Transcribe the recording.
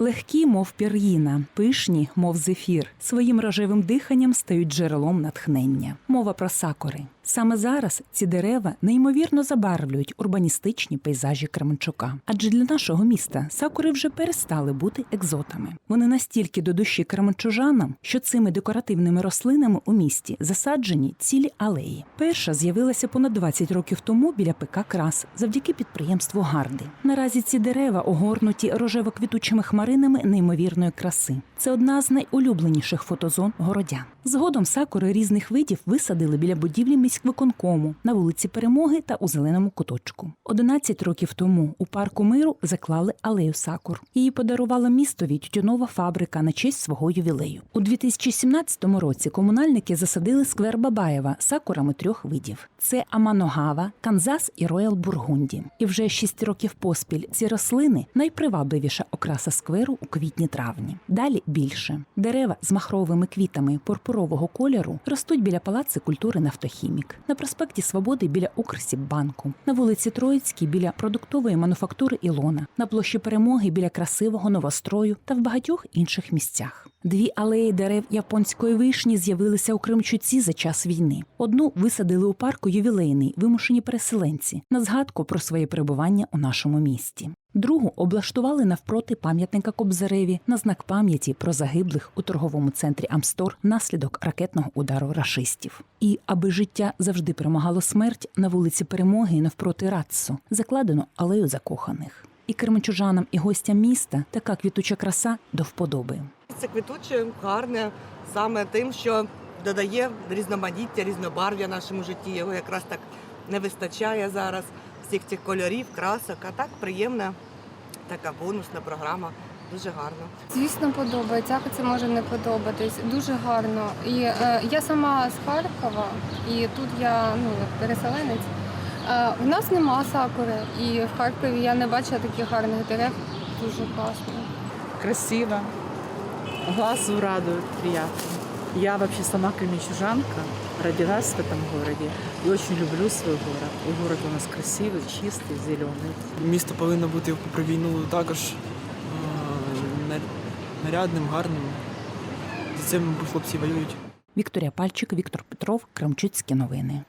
Легкі, мов пір'їна, пишні, мов зефір, своїм рожевим диханням стають джерелом натхнення. Мова про сакури. Саме зараз ці дерева неймовірно забарвлюють урбаністичні пейзажі Кременчука. Адже для нашого міста сакури вже перестали бути екзотами. Вони настільки до душі кременчужанам, що цими декоративними рослинами у місті засаджені цілі алеї. Перша з'явилася понад 20 років тому біля ПК Крас завдяки підприємству Гарди. Наразі ці дерева огорнуті рожево-квітучими хмаринами неймовірної краси. Це одна з найулюбленіших фотозон городян. Згодом сакури різних видів висадили біля будівлі міськвиконкому на вулиці Перемоги та у зеленому куточку. 11 років тому у парку миру заклали алею сакур. Її подарувала містові тютюнова фабрика на честь свого ювілею. У 2017 році комунальники засадили сквер Бабаєва сакурами трьох видів: це Аманогава, Канзас і Роял Бургунді. І вже 6 років поспіль ці рослини найпривабливіша окраса скверу у квітні-травні. Далі більше дерева з махровими квітами пурпурового кольору ростуть біля палаци культури Нафтохімік, на проспекті Свободи біля Укрсіббанку, на вулиці Троїцькій біля продуктової мануфактури Ілона, на площі Перемоги біля красивого новострою та в багатьох інших місцях. Дві алеї дерев японської вишні з'явилися у Кримчуці за час війни. Одну висадили у парку ювілейний вимушені переселенці на згадку про своє перебування у нашому місті. Другу облаштували навпроти пам'ятника Кобзареві на знак пам'яті про загиблих у торговому центрі Амстор внаслідок ракетного удару рашистів. І аби життя завжди перемагало смерть на вулиці Перемоги навпроти Раццо закладено алею закоханих. І кременчужанам, і гостям міста така квітуча краса до вподоби. Це квітуче, гарне саме тим, що додає різноманіття, різнобарв'я нашому житті. Його якраз так не вистачає зараз всіх цих кольорів, красок. А так приємна така бонусна програма. Дуже гарно. Звісно, подобається. Як це може не подобатись? Дуже гарно. І е, я сама з Харкова, і тут я ну переселенець. Е, в нас нема сакури, і в Харкові я не бачила таких гарних дерев. Дуже класно. красиво, глазу радует, приятно. Я вообще сама кременчужанка, родилась в этом городе и очень люблю свой город. И город у нас красивый, чистый, зеленый. Місто повинно бути попри війну також е, нар- нарядним, гарним. За це, мабуть, хлопці воюють. Вікторія Пальчик, Віктор Петров, Кремчуцькі новини.